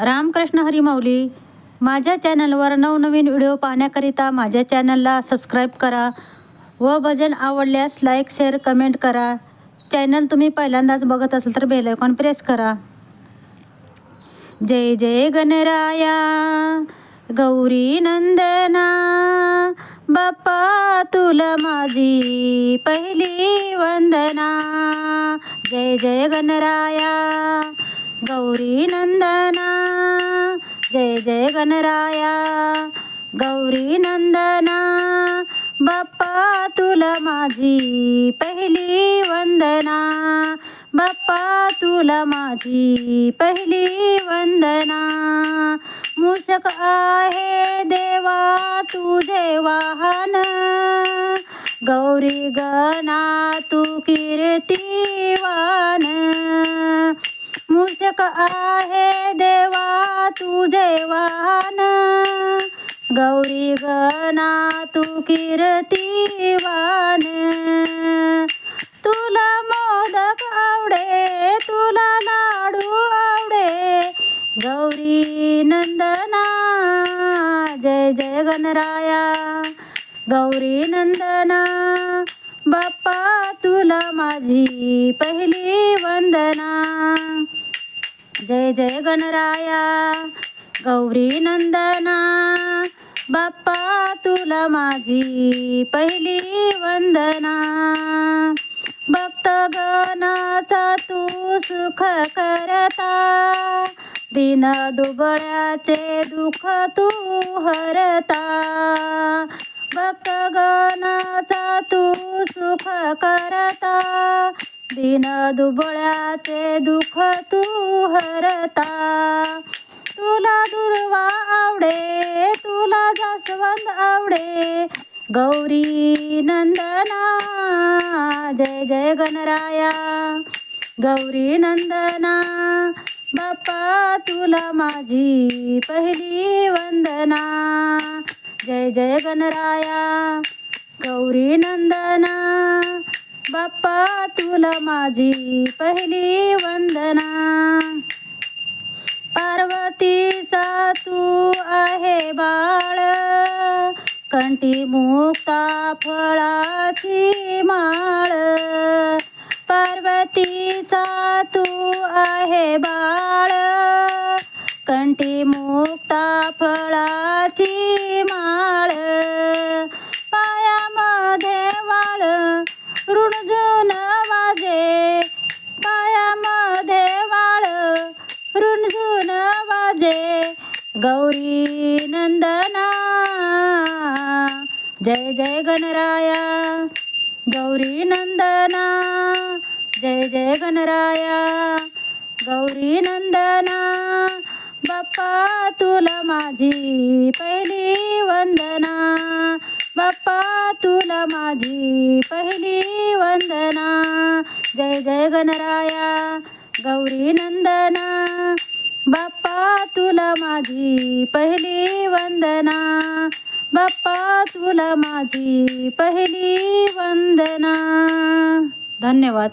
रामकृष्ण हरिमाऊली माझ्या चॅनलवर नवनवीन व्हिडिओ पाहण्याकरिता माझ्या चॅनलला सबस्क्राईब करा व भजन आवडल्यास लाईक शेअर कमेंट करा. चॅनल तुम्ही पहिल्यांदाच बघत असाल तर बेल आयकॉन प्रेस करा. जय जय गणराया गौरी नंदना बाप्पा तुला माझी पहिली वंदना. जय जय गणराया गौरी नंदना जय जय गणराया गौरी नंदना बाप्पा तुला माझी पहिली वंदना बाप्पा तुला माझी पहिली वंदना. मूषक आहे देवा तुझे वाहन गौरी गणा तू कीर्तिवान. मूषक आहे देवा तुझे वाहन. गौरी गणा तू कीर्तिवान तुला मोदक आवडे तुला लाडू आवडे. गौरी नंदना जय जय गणराया. गौरी नंदना बाप्पा तुला माझी पहिली वंदना. जय जय गणराया गौरी नंदना बाप्पा तुला माझी पहिली वंदना. भक्तगणाचा तू सुख करता दिन दुबळ्याचे दुःख तू हरता. भक्तगणाचा तू सुख करता दिन दुबळ्याचे दुःख तू हरता. तुला दुर्वा आवडे तुला जास्वंद आवडे. गौरी नंदना जय जय गणराया. गौरी नंदना बाप्पा तुला माझी पहिली वंदना. जय जय गणराया. गौरी नंदना बाप्पा तुला माझी पहिली वंदना. पार्वतीचा तू आहे बाळ. कंठी मुक्ता फळाची माळ. पार्वतीचा तू आहे बाळ. कंठी मुक्ता फळाची गौरी नंदना जय जय गणराया। गौरी नंदना जय जय गणराया। गौरी नंदना बाप्पा तुला माझी पहिली वंदना। बाप्पा तुला माझी पहिली वंदना। जय जय गणराया गौरी नंदना बाप्पा तुला माझी पहिली वंदना. बाप्पा तुला माझी पहिली वंदना. धन्यवाद.